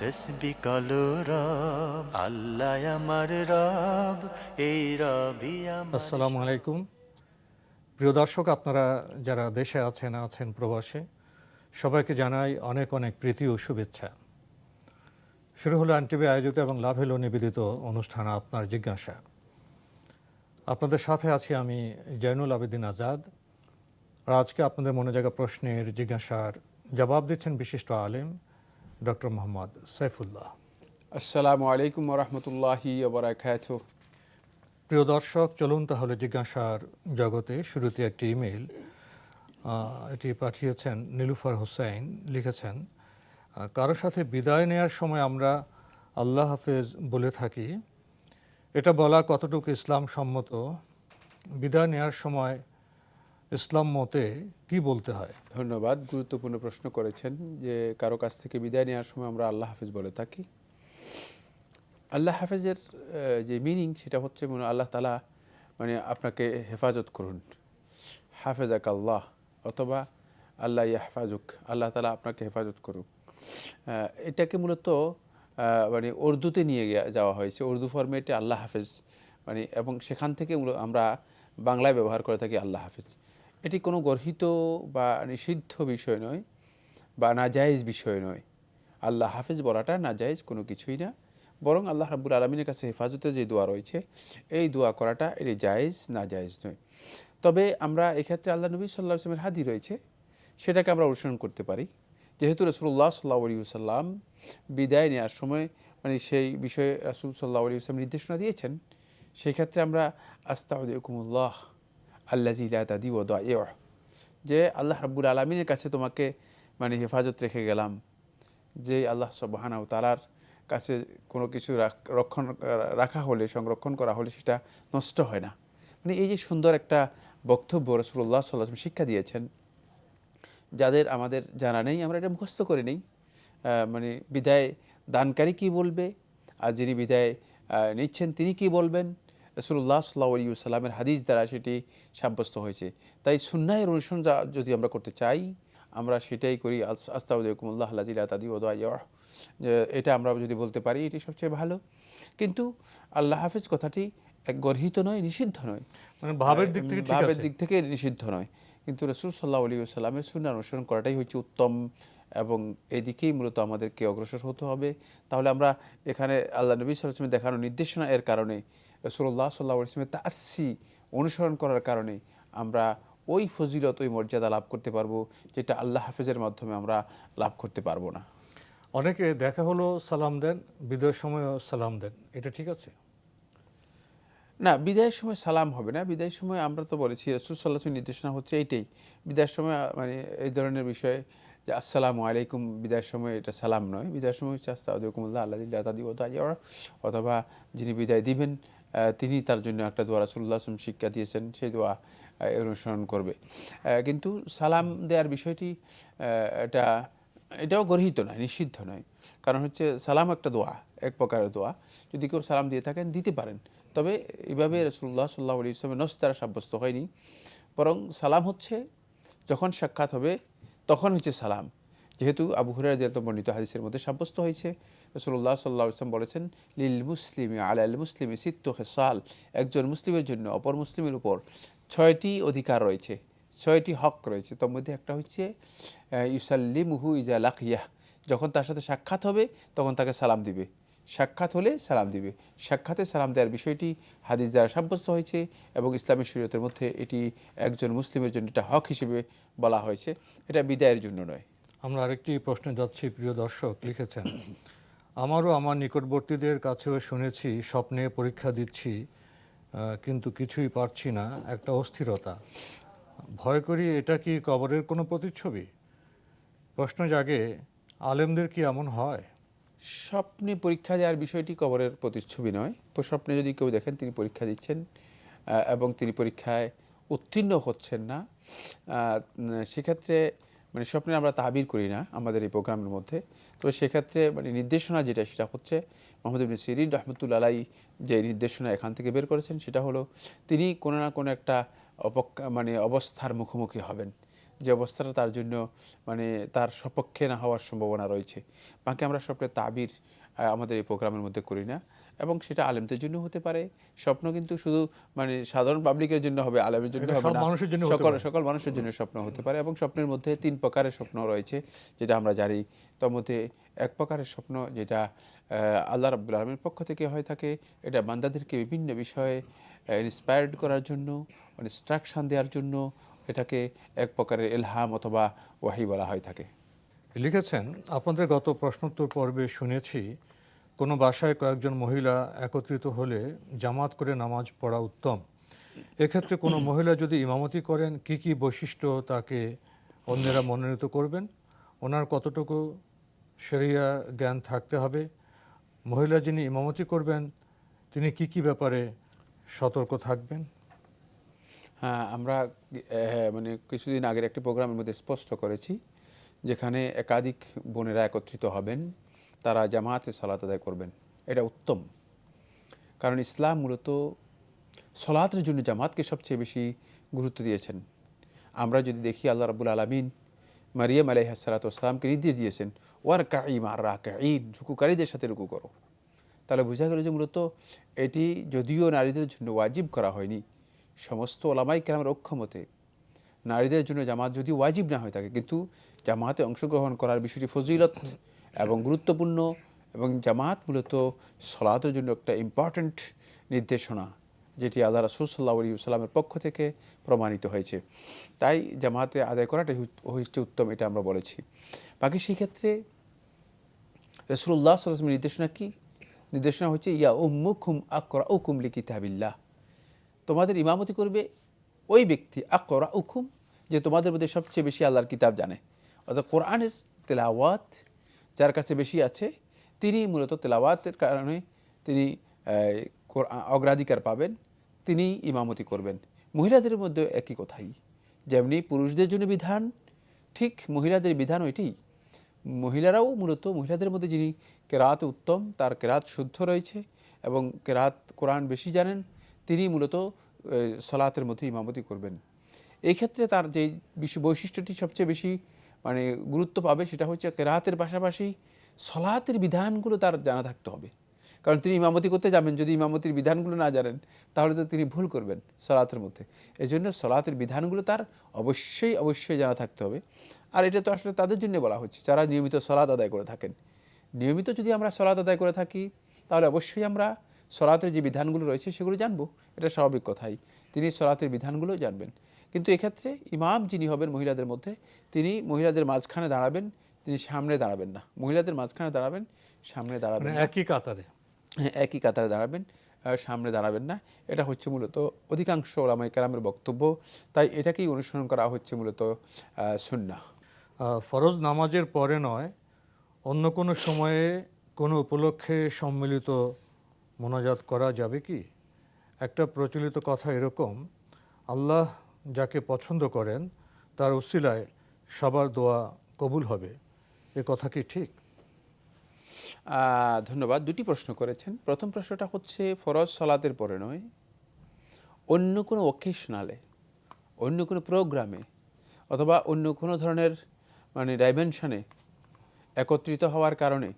তসবি রব, আল্লাহ আমার রব, এই রবি। আসসালামু আলাইকুম। প্রিয় দর্শক, আপনারা যারা দেশে আছেন আছেন প্রবাসে, সবাইকে জানাই অনেক অনেক প্রীতি ও শুভেচ্ছা। শুরু হলো আনটিভি আয়োজিত এবং লাভ হলো নিবেদিত অনুষ্ঠান আপনার জিজ্ঞাসা। আপনাদের সাথে আছি আমি জৈনুল আবেদিন আজাদ। আর আজকে আপনাদের মনে জায়গা প্রশ্নের জিজ্ঞাসার জবাব দিচ্ছেন বিশিষ্ট আলেম ডক্টর মোহাম্মদ সাইফুল্লাহ আসসালামু আলাইকুম রহমতুল্লাহি ওবরাকাত প্রিয় দর্শক চলুন তাহলে জিজ্ঞাসার জগতে শুরুতে একটি ইমেল এটি পাঠিয়েছেন নীলুফার হোসেন লিখেছেন কারও সাথে বিদায় নেয়ার সময় আমরা আল্লাহ হাফেজ বলে থাকি। এটা বলা কতটুকু ইসলাম সম্মত বিদায় নেয়ার সময় ইসলাম মতে কি বলতে হয়? ধন্যবাদ, গুরুত্বপূর্ণ প্রশ্ন করেছেন যে কারও কাছ থেকে বিদায় নেওয়ার সময় আমরা আল্লাহ হাফেজ বলে থাকি। আল্লাহ হাফেজের যে মিনিং সেটা হচ্ছে মনে আল্লাহ তালা মানে আপনাকে হেফাজত করুন। হাফেজাক আল্লাহ অথবা আল্লাহ ইয়াহফাজুক, আল্লাহ তালা আপনাকে হেফাজত করুক। এটাকে মূলত মানে উর্দুতে নিয়ে যাওয়া হয়েছে। উর্দু ফরম্যাটে আল্লাহ হাফেজ মানে এবং সেখান থেকে আমরা বাংলায় ব্যবহার করে থাকি আল্লাহ হাফেজ। এটি কোনো গর্হিত বা নিষিদ্ধ বিষয় নয় বা নাজায়েজ বিষয় নয়। আল্লাহ হাফেজ বলাটা নাজায়েজ কোনো কিছুই না। বরং আল্লাহ রাব্বুল আলমিনের কাছে হেফাজতে যে দোয়া রয়েছে, এই দোয়া করাটা এটি জায়েজ না জায়েজ নয়। তবে আমরা এক্ষেত্রে আল্লাহ নবী সাল্লাহ আসলামের হাদি রয়েছে, সেটাকে আমরা অনুসরণ করতে পারি। যেহেতু রসুল্লাহ সাল্লাহ আলী সাল্লাম বিদায় নেওয়ার সময় মানে সেই বিষয়ে রাসুল সাল্লাহ আলী সাল্লাম নির্দেশনা দিয়েছেন সেই ক্ষেত্রে আমরা আস্তাউদ্দিকুমুল্লাহ আল্লাহ জিলাদি ও দোয়া যে আল্লাহ রাব্বুল আলমিনের কাছে তোমাকে মানে হেফাজত রেখে গেলাম। যে আল্লাহ সবহানাউ তালার কাছে কোনো কিছু রক্ষণ, রাখা হলে, সংরক্ষণ করা হলে সেটা নষ্ট হয় না। মানে এই যে সুন্দর একটা বক্তব্য রসুল্লাহ সাল্লাহ শিক্ষা দিয়েছেন, যাদের আমাদের জানা নেই, আমরা এটা মুখস্থ করে নেই। মানে বিদায় দানকারী কি বলবে? আর যিনি বিদায় নিচ্ছেন তিনি কি বলবেন? রসুল্লাহ সাল্লাহ সাল্লামের হাদিস দ্বারা সেটি সাব্যস্ত হয়েছে। তাই সুন্নাহের অনুসরণ যা- যদি আমরা করতে চাই আমরা সেটাই করি। আস্তাউদ্দিকুমুল্লাহ আল্লাহ তাদি ওদা যে এটা আমরা যদি বলতে পারি এটি সবচেয়ে ভালো। কিন্তু আল্লাহ হাফিজ কথাটি এক গর্হিত নয় নিষিদ্ধ নয়। মানে ভাবের দিক থেকে ভাবের দিক থেকে নিষিদ্ধ নয়। কিন্তু রসুল সাল্লাহ আলী সাল্লামের সুন্না অনুসরণ করাটাই হচ্ছে উত্তম এবং এদিকেই মূলত আমাদেরকে অগ্রসর হতে হবে। তাহলে আমরা এখানে আল্লাহ নবী সাল্লামের দেখানো নির্দেশনা এর কারণে রসুল্লাহ সাল্লাহ ইসলামের তাসি অনুসরণ করার কারণে আমরা ওই ফজিলত ওই মর্যাদা লাভ করতে পারব যেটা আল্লাহ হাফেজের মাধ্যমে আমরা লাভ করতে পারব না। অনেকে দেখা হলো সালাম দেন বিদায়ের সময়ও সালাম দেন। এটা ঠিক আছে? না বিদায়ের সময় সালাম হবে না। বিদায়ের সময় আমরা তো বলেছি রসুল সাল্লাহ নির্দেশনা হচ্ছে এইটাই। বিদায়ের সময় মানে এই ধরনের বিষয়ে যে আসসালামু আলাইকুম, বিদায়ের সময় এটা সালাম নয়। বিদায়ের সময় হচ্ছে আস্তা আস্তাউদ্দিকুমুল্লাহ আল্লাহ তাদি ও তাজিয়া অথবা যিনি বিদায় দিবেন তিনি তার জন্য একটা দোয়া রাসুল্লাহ আসলাম শিক্ষা দিয়েছেন, সেই দোয়া অনুসরণ করবে। কিন্তু সালাম দেওয়ার বিষয়টি এটা, এটাও গর্হিত নয়, নিষিদ্ধ নয়। কারণ হচ্ছে সালাম একটা দোয়া, এক প্রকারের দোয়া। যদি কেউ সালাম দিয়ে থাকেন, দিতে পারেন। তবে এইভাবে রসুল্লাহ সাল্লাহ আলী ইসলামের নস দ্বারা সাব্যস্ত হয়নি। বরং সালাম হচ্ছে, যখন সাক্ষাৎ হবে তখন হচ্ছে সালাম। যেহেতু আবু হুরার দিয়াত বর্ণিত হাদিসের মধ্যে সাব্যস্ত হয়েছে রসুল্লাহ সাল্লাহ ইসলাম বলেছেন, লিল মুসলিমি আল মুসলিমি সিত্ত সাল একজন মুসলিমের জন্য অপর মুসলিমের উপর ছয়টি অধিকার রয়েছে, ছয়টি হক রয়েছে। তার মধ্যে একটা হচ্ছে ইউসাল্লিমুহু ইজা লাকিয়াহ, যখন তার সাথে সাক্ষাৎ হবে, তখন তাকে সালাম দিবে। সাক্ষাৎ হলে সালাম দিবে। সাক্ষাতে সালাম দেওয়ার বিষয়টি হাদিস দ্বারা সাব্যস্ত হয়েছে এবং ইসলামী শরীয়তের মধ্যে এটি একজন মুসলিমের জন্য এটা হক হিসেবে বলা হয়েছে। এটা বিদায়ের জন্য নয়। আমরা আরেকটি প্রশ্নে যাচ্ছি, প্রিয় দর্শক, লিখেছেন আমারও আমার নিকটবর্তীদের কাছেও শুনেছি, স্বপ্নে পরীক্ষা দিচ্ছি কিন্তু কিছুই পারছি না, একটা অস্থিরতা। ভয় করি এটা কি কবরের কোনো প্রতিচ্ছবি? প্রশ্ন জাগে, আলেমদের কি এমন হয়? স্বপ্নে পরীক্ষা দেওয়ার বিষয়টি কবরের প্রতিচ্ছবি নয়। স্বপ্নে যদি কেউ দেখেন, তিনি পরীক্ষা দিচ্ছেন এবং তিনি পরীক্ষায় উত্তীর্ণ হচ্ছেন না সেক্ষেত্রে মানে স্বপ্নে আমরা তাবির করি না আমাদের এই প্রোগ্রামের মধ্যে। তবে সেক্ষেত্রে মানে নির্দেশনা যেটা, সেটা হচ্ছে মোহাম্মদ ইবনে সিরিন রহমতুল্লা আলাই যে নির্দেশনা এখান থেকে বের করেছেন, সেটা হলো তিনি কোনো না কোনো একটা অপক মানে অবস্থার মুখোমুখি হবেন। যে অবস্থাটা তার জন্য মানে তার সপক্ষে না হওয়ার সম্ভাবনা রয়েছে। বাকি আমরা স্বপ্নের তাবির আমাদের এই প্রোগ্রামের মধ্যে করি না। এবং সেটা আলেমদের জন্য হতে পারে। স্বপ্ন কিন্তু শুধু মানে সাধারণ পাবলিকের জন্য হবে আলেমের জন্য হবে না। সকল সকল মানুষের জন্য স্বপ্ন হতে পারে। এবং স্বপ্নের মধ্যে তিন প্রকারের স্বপ্ন রয়েছে যেটা আমরা জানি। তার মধ্যে এক প্রকারের স্বপ্ন যেটা আল্লাহ রাব্বুল আলমীর পক্ষ থেকে হয়ে থাকে। এটা বান্দাদেরকে বিভিন্ন বিষয়ে ইন্সপায়ার্ড করার জন্য ইনস্ট্রাকশন দেওয়ার জন্য এটাকে এক প্রকারের এলহাম অথবা ওয়াহি বলা হয়ে থাকে। লিখেছেন, আপনাদের গত প্রশ্নোত্তর পর্বে শুনেছি, কোনো বাসায় কয়েকজন মহিলা একত্রিত হলে জামাত করে নামাজ পড়া উত্তম। এক্ষেত্রে কোনো মহিলা যদি ইমামতি করেন, কি কি বৈশিষ্ট্য তাকে অন্যেরা মনোনীত করবেন? ওনার কতটুকু সেরিয়া জ্ঞান থাকতে হবে? মহিলা যিনি ইমামতি করবেন, তিনি কি কি ব্যাপারে সতর্ক থাকবেন? আমরা আহ, মানে কিছুদিন আগের একটি প্রোগ্রামের মধ্যে স্পষ্ট করেছি যেখানে একাধিক বোনেরা একত্রিত হবেন তারা জামাতে সালাত আদায় করবেন। এটা উত্তম। কারণ ইসলাম মূলত সলাতের জন্য জামাতকে সবচেয়ে বেশি গুরুত্ব দিয়েছেন। আমরা যদি দেখি আল্লাহ রাবুল আলমিন মারিয়াম আলাইহাসালাতামকে নির্দেশ দিয়েছেন ওয়ার কাইম আর রা কাইন রুকুকারীদের সাথে রুকু করো। তাহলে বোঝা গেল যে মূলত এটি যদিও নারীদের জন্য ওয়াজিব করা হয়নি সমস্ত ওলামাই কেরামের অক্ষমতে নারীদের জন্য জামাত যদি ওয়াজিব না হয়ে থাকে কিন্তু জামাতে অংশগ্রহণ করার বিষয়টি ফজিলত এবং গুরুত্বপূর্ণ এবং জামাত মূলত সলাতের জন্য একটা ইম্পর্ট্যান্ট নির্দেশনা যেটি আল্লাহ রসুল সাল্লাহ আলী সাল্লামের পক্ষ থেকে প্রমাণিত হয়েছে। তাই জামাতে আদায় করাটাই হচ্ছে- উত্তম, এটা আমরা বলেছি। বাকি সেক্ষেত্রে রসুল্লাহ সাল্লামের নির্দেশনা কি? নির্দেশনা হচ্ছে, ইয়া উম্মুকুম আকরা উকুম লি কিতাবিল্লাহ তোমাদের ইমামতি করবে ওই ব্যক্তি আকরা উকুম যে তোমাদের মধ্যে সবচেয়ে বেশি আল্লাহর কিতাব জানে। অর্থাৎ কোরআনের তেলাওয়াত যার কাছে বেশি আছে, তিনি মূলত তেলাওয়াতের কারণে তিনি অগ্রাধিকার পাবেন, তিনি ইমামতি করবেন। মহিলাদের মধ্যে একই কথাই, যেমনি পুরুষদের জন্য বিধান, ঠিক মহিলাদের বিধান ওইটি মহিলারাও মূলত, মহিলাদের মধ্যে যিনি কেরাত উত্তম, তার কেরাত শুদ্ধ রয়েছে এবং কেরাত কোরআন বেশি জানেন তিনি মূলত সলাতের মধ্যে ইমামতি করবেন। এই ক্ষেত্রে তার যে বিশ্ব বৈশিষ্ট্যটি সবচেয়ে বেশি মানে গুরুত্ব পাবে সেটা হচ্ছে কেরাতের পাশাপাশি সলাতের বিধানগুলো তার জানা থাকতে হবে। কারণ তিনি ইমামতি করতে যাবেন, যদি ইমামতির বিধানগুলো না জানেন, তাহলে তো তিনি ভুল করবেন সলাতের মধ্যে। এই জন্য সলাতের বিধানগুলো তার অবশ্যই অবশ্যই জানা থাকতে হবে। আর এটা তো আসলে তাদের জন্য বলা হচ্ছে, যারা নিয়মিত সলাত আদায় করে থাকেন। নিয়মিত যদি আমরা সলাত আদায় করে থাকি, তাহলে অবশ্যই আমরা সলাতের যে বিধানগুলো রয়েছে সেগুলো জানব এটা স্বাভাবিক কথাই। তিনি সলাতের বিধানগুলো জানবেন। কিন্তু এক্ষেত্রে ইমাম যিনি হবেন মহিলাদের মধ্যে তিনি মহিলাদের মাঝখানে দাঁড়াবেন তিনি সামনে দাঁড়াবেন না। মহিলাদের মাঝখানে দাঁড়াবেন সামনে দাঁড়াবেন মানে একই কাতারে? হ্যাঁ, একই কাতারে দাঁড়াবেন সামনে দাঁড়াবেন না। এটা হচ্ছে মূলত অধিকাংশ ওলামাই কেরামের বক্তব্য। তাই এটাকেই অনুসরণ করা হচ্ছে মূলত সুন্না ফরজ নামাজের পরে নয় অন্য কোনো সময়ে কোনো উপলক্ষে সম্মিলিত মোনাজাত করা যাবে কি? একটা প্রচলিত কথা এরকম, আল্লাহ যাকে পছন্দ করেন, তার উসিলায় সবার দোয়া কবুল হবে। এ কথা কি ঠিক? ধন্যবাদ, দুটি প্রশ্ন করেছেন। প্রথম প্রশ্নটা হচ্ছে, ফরজ সলাতের পরে নয়, অন্য কোনো অকেশনালে অন্য কোনো প্রোগ্রামে অথবা অন্য কোনো ধরনের মানে ডাইমেনশনে একত্রিত হওয়ার কারণে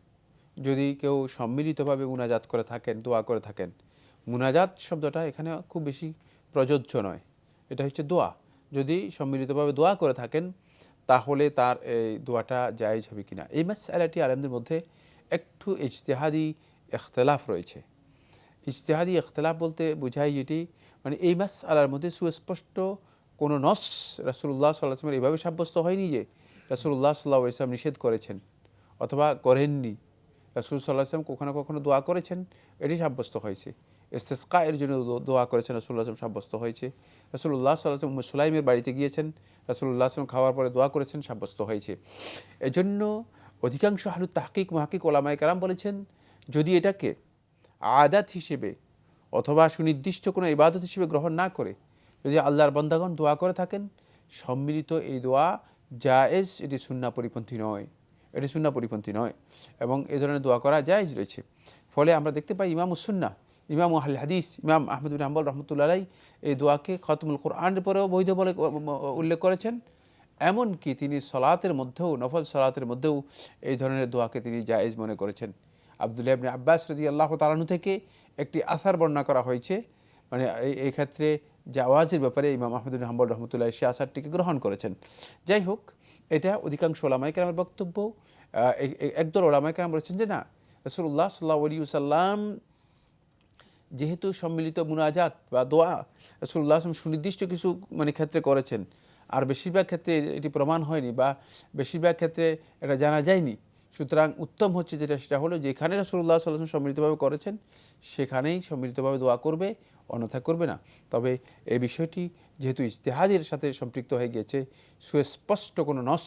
যদি কেউ সম্মিলিতভাবে মুনাজাত করে থাকেন, দোয়া করে থাকেন, মুনাজাত শব্দটা এখানে খুব বেশি প্রযোজ্য নয়। এটা হচ্ছে দোয়া। যদি সম্মিলিতভাবে দোয়া করে থাকেন, তাহলে তার এই দোয়াটা জায়েজ হবে কিনা। এই মাসালাটি আলেমদের মধ্যে একটু ইজতেহাদি এখতলাফ রয়েছে। ইজতেহাদি এখতলাফ বলতে বোঝায় যেটি মানে এই মাস আলার মধ্যে সুস্পষ্ট কোনো নস রাসুল্লাহ সাল্লাহামের এইভাবে সাব্যস্ত হয়নি যে রাসুল্লাহ সাল্লাহ ইসলাম নিষেধ করেছেন অথবা করেননি। রাসুল সাল্লাহ আসলাম কখনো কখনো দোয়া করেছেন, এটি সাব্যস্ত হয়েছে। ইস্তেসকা এর জন্য দোয়া করেছেন রাসুল্লাহ আসলাম সাব্যস্ত হয়েছে। রাসুল্লাহ সাল্লাহ উম্মু সুলাইমের বাড়িতে গিয়েছেন রাসুল্লাহ আসলাম খাওয়ার পরে দোয়া করেছেন, সাব্যস্ত হয়েছে। এজন্য অধিকাংশ হালু তাহকিক, মাহকিক ওলামাই কালাম বলেছেন, যদি এটাকে আদাত হিসেবে অথবা সুনির্দিষ্ট কোনো ইবাদত হিসেবে গ্রহণ না করে, যদি আল্লাহর বন্দাগণ দোয়া করে থাকেন, সম্মিলিত এই দোয়া জায়েজ, এটি সুন্না পরিপন্থী নয়। এটি সুন্না পরিপন্থী নয় এবং এ ধরনের দোয়া করা জায়েজ রয়েছে। ফলে আমরা দেখতে পাই ইমাম উসুন্না ইমাম আল হাদিস, ইমাম আহমদ বিন হাম্বল রহমতুল্লাহ এই দোয়াকে খতমুল কোরআনের পরেও বৈধ বলে উল্লেখ করেছেন। এমনকি তিনি সলাতের মধ্যেও, নফল সলাতের মধ্যেও এই ধরনের দোয়াকে তিনি জায়েজ মনে করেছেন। আবদুল্লাহ ইবনে আব্বাস রদি আল্লাহ তালানু থেকে একটি আসার বর্ণনা করা হয়েছে। মানে এই- ক্ষেত্রে জাওয়াজের ব্যাপারে ইমাম আহমদুল হাম্বল রহমতুল্লাহ সে আসারটিকে গ্রহণ করেছেন। যাই হোক এটা অধিকাংশ ওলামাই কেরামের বক্তব্য। একদল ওলামাই কেরাম বলেছেন যে না রসুল্লাহ সাল্লাহ আলী সাল্লাম যেহেতু সম্মিলিত মুনাজাত বা দোয়া রসুল্লাহ আসলাম সুনির্দিষ্ট কিছু মানে ক্ষেত্রে করেছেন, আর বেশিরভাগ ক্ষেত্রে এটি প্রমাণ হয়নি বা বেশিরভাগ ক্ষেত্রে এটা জানা যায়নি। সুতরাং উত্তম হচ্ছে যেটা, সেটা হলো যেখানে রসুল্লাহ সাল্লাম সম্মিলিতভাবে করেছেন, সেখানেই সম্মিলিতভাবে দোয়া করবে অন্যথা করবে না। তবে এই বিষয়টি যেহেতু ইজতেহাদের সাথে সম্পৃক্ত হয়ে গেছে সুস্পষ্ট কোনো নস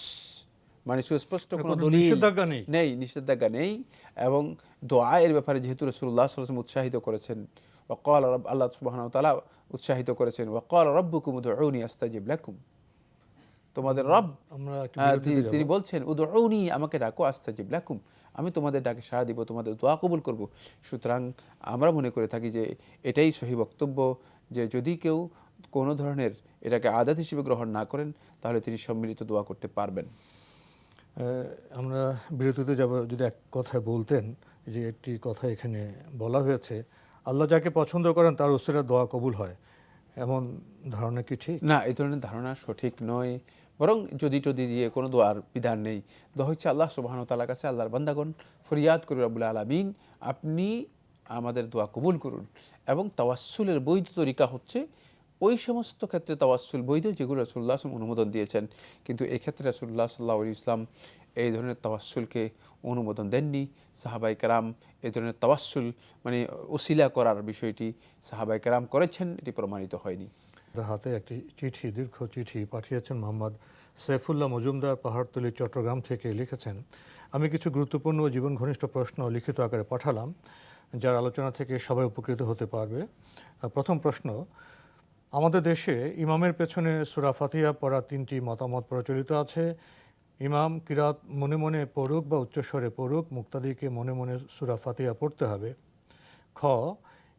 মানে সুস্পষ্ট কোনো নিষেধাজ্ঞা নেই। নেই নিষেধাজ্ঞা নেই এবং দোয়া এর ব্যাপারে যেহেতু রসুল্লাহ সাল্লাম উৎসাহিত করেছেন ওয়াকাল রব আল্লাহ সুবাহ তালা উৎসাহিত করেছেন ওয়াকাল রব্বুকুম উদউনি আস্তাজিব লাকুম। তোমাদের রব আমরা তিনি- বলছেন উদউনি আমাকে ডাকো আস্তাজিব লাকুম। আমি তোমাদের ডাকে সাড়া দিব তোমাদের দোয়া কবুল করব। সুতরাং আমরা মনে করে থাকি যে এটাই সহি বক্তব্য যে যদি কেউ কোনো ধরনের এটাকে আদাত হিসেবে গ্রহণ না করেন তাহলে তিনি সম্মিলিত দোয়া করতে পারবেন। আমরা বিরতিতে যাব যদি এক কথায় বলতেন যে একটি কথা এখানে বলা হয়েছে আল্লাহ যাকে পছন্দ করেন তার উসিরা দোয়া কবুল হয়। এমন ধারণা কি ঠিক? না এই ধরনের ধারণা সঠিক নয়। বরং যদি টদি দিয়ে কোনো দোয়ার বিধান নেই, দোয়া হচ্ছে আল্লাহ সুবাহন তালার কাছে আল্লাহর বান্দাগণ, ফরিয়াদ করুন আবুল আলমিন, আপনি আমাদের দোয়া কবুল করুন এবং তাওয়াসুলের বৈধ তরিকা হচ্ছে ওই সমস্ত ক্ষেত্রে তাওয়াসুল বৈধ যেগুলো রসুল্লাহ আসলাম অনুমোদন দিয়েছেন। কিন্তু এক্ষেত্রে রসুল্লাহ সাল্লাহ ইসলাম এই ধরনের তাওয়াসুলকে অনুমোদন দেননি। সাহাবাই কারাম এই ধরনের তাওয়াসুল মানে ওসিলা করার বিষয়টি সাহাবাই কারাম করেছেন, এটি প্রমাণিত হয়নি। হাতে একটি চিঠি, দীর্ঘ চিঠি পাঠিয়েছেন মোহাম্মদ সাইফুল্লাহ মজুমদার পাহাড়তলি, চট্টগ্রাম থেকে লিখেছেন, আমি কিছু গুরুত্বপূর্ণ জীবন ঘনিষ্ঠ প্রশ্ন লিখিত আকারে পাঠালাম, যার আলোচনা থেকে সবাই উপকৃত হতে পারবে। প্রথম প্রশ্ন, আমাদের দেশে ইমামের পেছনে সুরা ফাতিহা পড়া তিনটি মতামত প্রচলিত আছে। ইমাম কিরাত মনে মনে পড়ুক বা উচ্চস্বরে পড়ুক, মুক্তাদিকে মনে মনে সুরা ফাতিহা পড়তে হবে। খ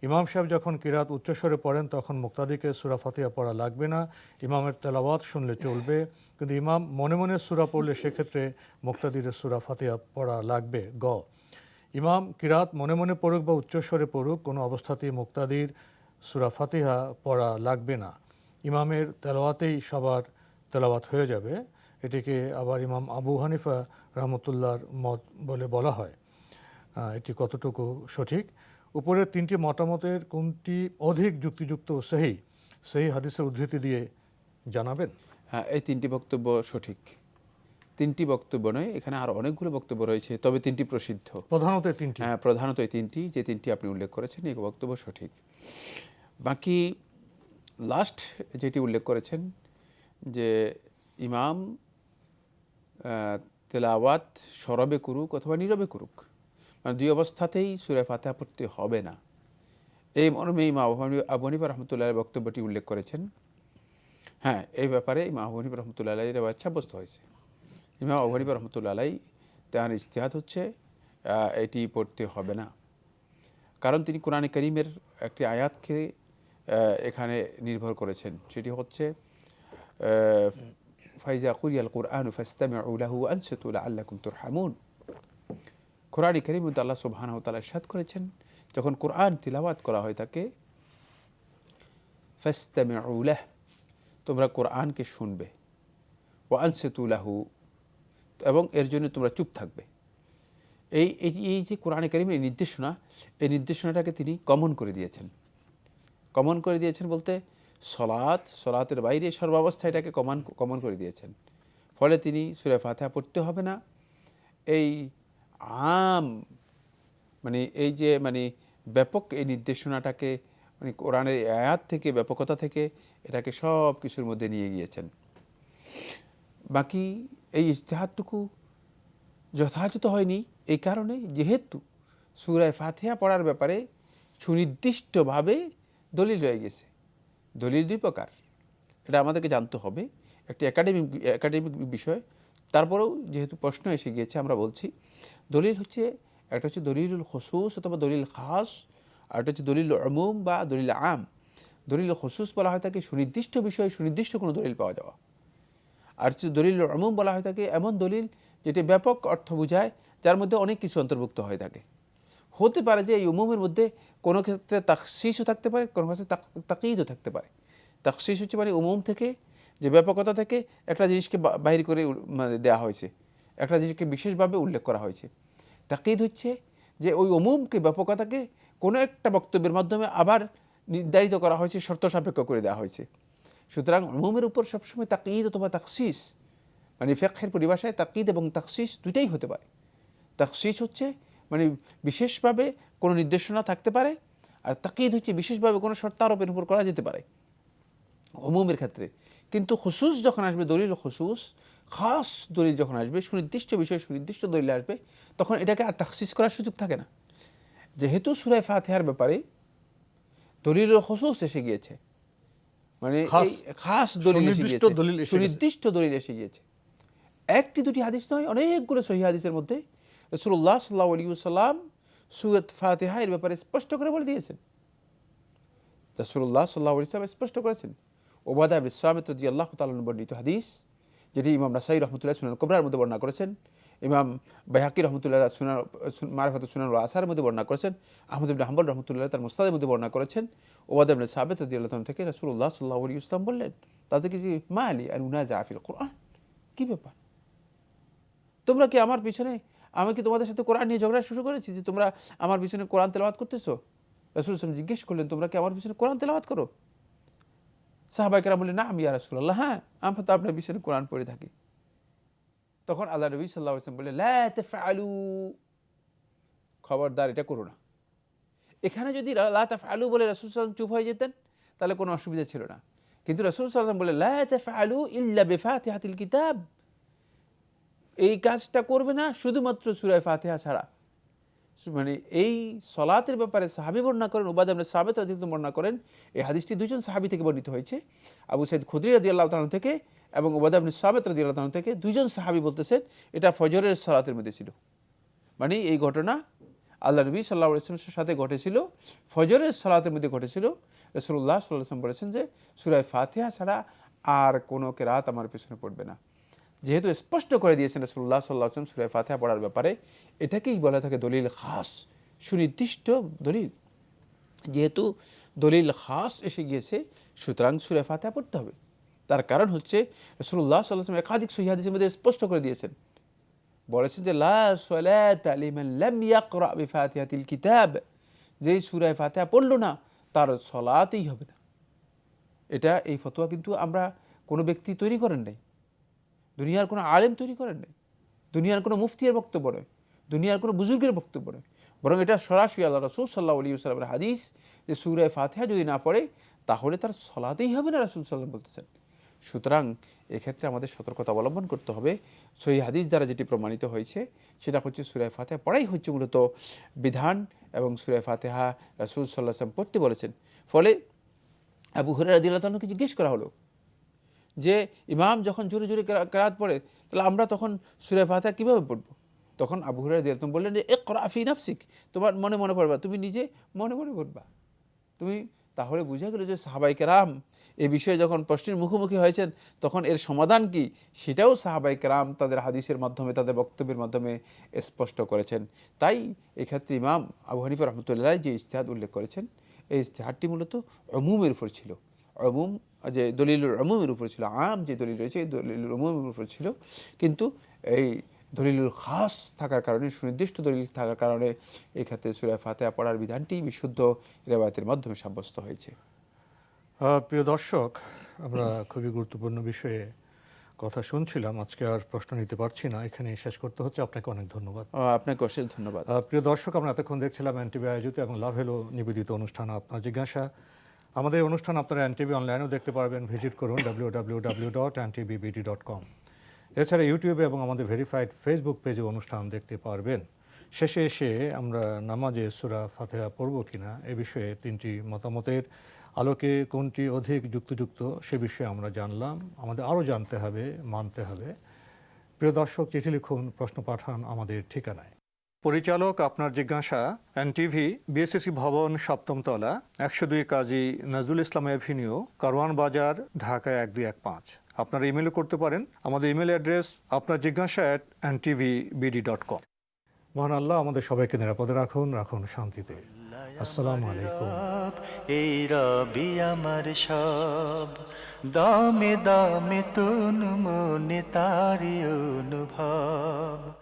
ইমাম সাহেব যখন কিরাত উচ্চস্বরে পড়েন, তখন মুক্তাদিকে সুরা ফাতিহা পড়া লাগবে না। ইমামের তেলাওয়াত শুনলে চলবে, কিন্তু ইমাম মনে মনে সুরা পড়লে সেক্ষেত্রে মুক্তাদির সুরা ফাতিহা পড়া লাগবে। গ। ইমাম কিরাত মনে মনে পড়ুক বা উচ্চস্বরে পড়ুক, কোনো অবস্থাতেই মুক্তাদির সুরা ফাতিহা পড়া লাগবে না। ইমামের তেলাওয়াতেই সবার তেলাওয়াত হয়ে যাবে। এটিকে আবার ইমাম আবু হানিফা রহমতুল্লাহর মত বলে বলা হয়। এটি কতটুকু সঠিক? উপরের তিনটি মতামতের কোনটি অধিক যুক্তিযুক্ত সেই সেই হাদিসের উদ্ধৃতি দিয়ে জানাবেন? হ্যাঁ এই তিনটি বক্তব্য সঠিক। তিনটি বক্তব্য নয় এখানে আর অনেকগুলো বক্তব্য রয়েছে তবে তিনটি প্রসিদ্ধ। প্রধানত এই তিনটি। হ্যাঁ প্রধানত এই তিনটি যে তিনটি আপনি উল্লেখ করেছেন এই বক্তব্য সঠিক। বাকি লাস্ট যেটি উল্লেখ করেছেন যে ইমাম তেলাওয়াত সরবে করুক অথবা নীরবে করুক দুই অবস্থাতেই সুরে ফাতেহা পড়তে হবে না। এই মর্মে ইমা আবু হানিফা রহমতুল্লাহ বক্তব্যটি উল্লেখ করেছেন। হ্যাঁ এই ব্যাপারে ইমা আবু হানিফা রহমতুল্লাহ রেওয়াজ সাব্যস্ত হয়েছে। ইমাম আবু হানিফা রহমতুল্লাহ তার ইজতিহাদ হচ্ছে এটি পড়তে হবে না। কারণ তিনি কোরআনে করিমের একটি আয়াতকে এখানে নির্ভর করেছেন। সেটি হচ্ছে ফাইজা কুরিয়াল কোরআন ফাস্তামিউ লাহু আনসাতু লাআল্লাকুম তুরহামুন। কোরআন করিম আল্লাহ ওয়া তাআলা ইরশাদ করেছেন, যখন কোরআন তিলাওয়াত করা হয় তাকে, ফাস্তামিউ লাহ, তোমরা কোরআনকে শুনবে ও আনসাতু লাহু, এবং এর জন্য তোমরা চুপ থাকবে। এই, এই- এই যে কোরআনে কারিমের নির্দেশনা, এই নির্দেশনাটাকে তিনি কমন করে দিয়েছেন। কমন করে দিয়েছেন বলতে সলাৎ, সলাতের বাইরে সর্বাবস্থা এটাকে কমান, কমন করে দিয়েছেন। ফলে তিনি সুরে ফাতেহা পড়তে হবে না। এই আম। মানে এই যে মানে ব্যাপক এই নির্দেশনাটাকে মানে কোরআনের আয়াত থেকে, ব্যাপকতা থেকে এটাকে সব কিছুর মধ্যে নিয়ে গিয়েছেন। বাকি এই ইজতেহাদটুকু যথাযথ হয়নি, এই কারণে যেহেতু সুরায় ফাতিহা পড়ার ব্যাপারে সুনির্দিষ্টভাবে দলিল রয়ে গেছে। দলিল দুই প্রকার। এটা আমাদেরকে জানতে হবে। একটি একাডেমিক একাডেমিক বিষয় তারপরেও যেহেতু প্রশ্ন এসে গিয়েছে, আমরা বলছি, দলিল হচ্ছে, একটা হচ্ছে দলিলুল খসুস অথবা দলিল খাস, আর একটা হচ্ছে দলিল আমুম বা দলিল আম। দলিল খসুস বলা হয় থাকে সুনির্দিষ্ট বিষয়ে সুনির্দিষ্ট কোনো দলিল পাওয়া যাওয়া। আর হচ্ছে দলিল আমুম বলা হয় থাকে এমন দলিল যেটি ব্যাপক অর্থ বোঝায়, যার মধ্যে অনেক কিছু অন্তর্ভুক্ত হয়ে থাকে হতে পারে যে এই উমুমের মধ্যে কোনো ক্ষেত্রে তাকশিসও থাকতে পারে, কোনো ক্ষেত্রে তাকিদও থাকতে পারে। তাকশিস হচ্ছে মানে উমুম থেকে যে ব্যাপকতা থেকে একটা জিনিসকে বাহির করে মানে দেওয়া হয়েছে। একটা জিনিসকে বিশেষভাবে উল্লেখ করা হয়েছে। তাকিদ হচ্ছে যে ওই অমুমকে, ব্যাপকতাকে কোনো একটা বক্তব্যের মাধ্যমে আবার নির্ধারিত করা হয়েছে, শর্ত সাপেক্ষ করে দেওয়া হয়েছে। সুতরাং অমুমের উপর সবসময় তাকিদ অথবা তাকসিস মানে ফেকের পরিভাষায় তাকিদ এবং তাকসিস দুইটাই হতে পারে। তাকসিস হচ্ছে মানে বিশেষভাবে কোনো নির্দেশনা থাকতে পারে আর তাকিদ হচ্ছে বিশেষভাবে কোনো শর্ত আরোপের উপর করা যেতে পারে। অমুমের ক্ষেত্রে কিন্তু খুসুস যখন আসবে দলিল খুসুস খাস দলিল যখন আসবে সুনির্দিষ্ট বিষয় সুনির্দিষ্ট দলিল আসবে তখন এটাকে আর তাকসিস করার সুযোগ থাকে না। যেহেতু সুরায় ফাতেহার ব্যাপারে দলিল খুসুস এসে গিয়েছে মানে খাস, দলিল সুনির্দিষ্ট দলিল এসে সুনির্দিষ্ট দলিল এসে গিয়েছে। একটি দুটি হাদিস নয় অনেকগুলো সহি হাদিসের মধ্যে রসুল্লাহ সাল্লাহ আলী সাল্লাম সুরত ফাতেহা এর ব্যাপারে স্পষ্ট করে বলে দিয়েছেন। রসুল্লাহ সাল্লাহ আলী স্পষ্ট করেছেন। ওবাদা ইসলামেত দি আল্লাহ তালন বর্ণিত হাদিস, যেটি ইমাম রাসাই রহমতুল্লাহ সুনান কবরার মধ্যে বর্ণনা করেছেন, ইমাম বেহাকি রহমতুল্লাহ সুনান মারফত সুনান আসার মধ্যে বর্ণনা করেছেন, আহমদ ইবিন হাম্বল রহমতুল্লাহ তার মুস্তাদের মধ্যে বর্ণনা করেছেন ওবাদা ইবনে সাবেত রদি আল্লাহ থেকে রসুল্লাহ সাল্লাহ আলী ইসলাম বললেন তাদেরকে যে মা আলী আর উনা জাফিল কোরআন। কী ব্যাপার? তোমরা কি আমার পিছনে, আমি কি তোমাদের সাথে কোরআন নিয়ে ঝগড়া শুরু করেছি যে তোমরা আমার পিছনে কোরআন তেলাওয়াত করতেছো? রসুল ইসলাম জিজ্ঞেস করলেন, তোমরা কি আমার পিছনে কোরআন তেলাওয়াত করো? সাহাবাইকেরা বললেন না আমি আর রসুল্লাহ হ্যাঁ আমরা তো আপনার পিছনে কোরআন পড়ে থাকি। তখন আল্লাহ নবী সাল্লাহ ইসলাম বললেন, লা তাফআলু। খবরদার, এটা করো না। এখানে যদি লা তাফআলু বলে রসুল সাল্লাম চুপ হয়ে যেতেন, তাহলে কোনো অসুবিধা ছিল না। কিন্তু রসুল সাল্লাম বলে লা তাফআলু ইল্লা বিফাতিহাতিল কিতাব। এই কাজটা করবে না, শুধুমাত্র সুরায় ফাতিহা ছাড়া। মানে এই সলাতের ব্যাপারে সাহাবি বর্ণনা করেন ওবাদ আমরা সাবেত রাদিয়াল্লাহু বর্ণনা করেন, এই হাদিসটি দুজন সাহাবি থেকে বর্ণিত হয়েছে। আবু সাইদ খুদরি রাদিয়াল্লাহু তাআলা থেকে এবং ওবাদ আপনি সাবেত রাদিয়াল্লাহু তাআলা থেকে দুজন সাহাবি বলতেছেন, এটা ফজরের সলাতের মধ্যে ছিল। মানে এই ঘটনা আল্লাহ নবী সাল্লাহ ইসলামের সাথে ঘটেছিল, ফজরের সলাতের মধ্যে ঘটেছিল। রসুল্লাহ সাল্লাহ ইসলাম বলেছেন যে সুরায় ফাতিহা ছাড়া আর কোনো কেরাত আমার পেছনে পড়বে না। যেহেতু স্পষ্ট করে দিয়েছেন রসুল্লাহ সাল্লাহ আসলাম সুরায় ফাতিহা পড়ার ব্যাপারে, এটাকেই বলা থাকে দলিল খাস, সুনির্দিষ্ট দলিল। যেহেতু দলিল খাস এসে গিয়েছে, সুতরাং সুরে ফাতিহা পড়তে হবে। তার কারণ হচ্ছে রসুল্লাহ সাল্লাহ আসলাম একাধিক সহিহাদিসের মধ্যে স্পষ্ট করে দিয়েছেন। বলেছেন যে, লা সলাতা লিমান লাম ইয়াকরা কিতাব। যেই সুরায় ফাতিহা পড়ল না, তার সলাতেই হবে না। এটা এই ফতোয়া কিন্তু আমরা কোনো ব্যক্তি তৈরি করেন নাই। দুনিয়ার কোনো আলেম তৈরি করেন নাই। দুনিয়ার কোনো মুফতিয়ার বক্তব্য নয়। দুনিয়ার কোনো বুজুর্গের বক্তব্য নয়। বরং এটা সরাসরি আল্লাহ রসুল সাল্লাহ আলী সাল্লামের হাদিস যে সুরায় ফাতেহা যদি না পড়ে, তাহলে তার সলাতেই হবে না রাসুল সাল্লাম বলতেছেন। সুতরাং এক্ষেত্রে আমাদের সতর্কতা অবলম্বন করতে হবে। সহি হাদিস দ্বারা যেটি প্রমাণিত হয়েছে, সেটা হচ্ছে সুরায় ফাতেহা পড়াই হচ্ছে মূলত বিধান এবং সুরায় ফাতেহা রাসুল সাল্লাহ পড়তে বলেছেন। ফলে আবু হরের আদিল্লাহকে জিজ্ঞেস করা হলো যে ইমাম যখন জোরে জোরে কেরা- কেরাত পড়ে, তাহলে আমরা তখন সুরায় ফাতেহা কীভাবে পড়ব? তখন আবু হরের দিলাতন বললেন যে এ করাফি নাফসিক। তোমার মনে মনে পড়বা, তুমি নিজে মনে মনে পড়বা। তুমি তাহলে বুঝা গেল যে সাহাবাই কেরাম এ বিষয়ে যখন প্রশ্নের মুখোমুখি হয়েছেন, তখন এর সমাধান কি? সেটাও সাহাবাই কেরাম তাদের হাদিসের মাধ্যমে, তাদের বক্তব্যের মাধ্যমে স্পষ্ট করেছেন। তাই এক্ষেত্রে ইমাম আবু হানিফা রহমতুল্লাহ যে ইজতেহাদ উল্লেখ করেছেন, এই ইজতেহাদটি মূলত অমুমের উপর ছিল। অমুম যে দলিলুল অমুমের উপর ছিল আম যে দলিল রয়েছে এই দলিলুল অমুমের উপর ছিল। কিন্তু এই দলিলুল খাস থাকার কারণে সুনির্দিষ্ট দলিল থাকার কারণে এই ক্ষেত্রে সুরায় ফাতেহা পড়ার বিধানটি বিশুদ্ধ রেবায়তের মাধ্যমে সাব্যস্ত হয়েছে। প্রিয় দর্শক আমরা খুবই গুরুত্বপূর্ণ বিষয়ে কথা শুনছিলাম। আজকে আর প্রশ্ন নিতে পারছি না। এখানে শেষ করতে হচ্ছে। আপনাকে অনেক ধন্যবাদ। আপনাকে অশেষ ধন্যবাদ। প্রিয় দর্শক আমরা এতক্ষণ দেখছিলাম এনটিভি আয়োজিত এবং লাভ হেলো নিবেদিত অনুষ্ঠান। আপনার জিজ্ঞাসা আমাদের অনুষ্ঠান আপনারা এনটিভি অনলাইনেও দেখতে পারবেন। ভিজিট করুন W W W dot dot com এছাড়া ইউটিউবে এবং আমাদের ভেরিফাইড ফেসবুক পেজে অনুষ্ঠান দেখতে পারবেন। শেষে এসে আমরা নামাজে সুরা ফাতেহা পড়ব কিনা এ বিষয়ে তিনটি মতামতের আলোকে কোনটি অধিক যুক্তযুক্ত সে বিষয়ে আমরা জানলাম। আমাদের আরও জানতে হবে, মানতে হবে। প্রিয় দর্শক, চিঠি লিখুন, প্রশ্ন পাঠান আমাদের ঠিকানায়। পরিচালক আপনার জিজ্ঞাসা, এনটিভি বিএসসি ভবন সপ্তম তলা একশো দুই কাজী নজরুল ইসলাম এভিনিউ কারওয়ান বাজার, ঢাকা এক দুই এক পাঁচ। আপনারা ইমেলও করতে পারেন। আমাদের ইমেল অ্যাড্রেস আপনার জিজ্ঞাসা at NTV BD dot com মহান আল্লাহ আমাদের সবাইকে নিরাপদে রাখুন রাখুন শান্তিতে। আসসালামু আলাইকুম। এই রবি আমার সব, দামে দামে তুন মনে তারি অনুভব।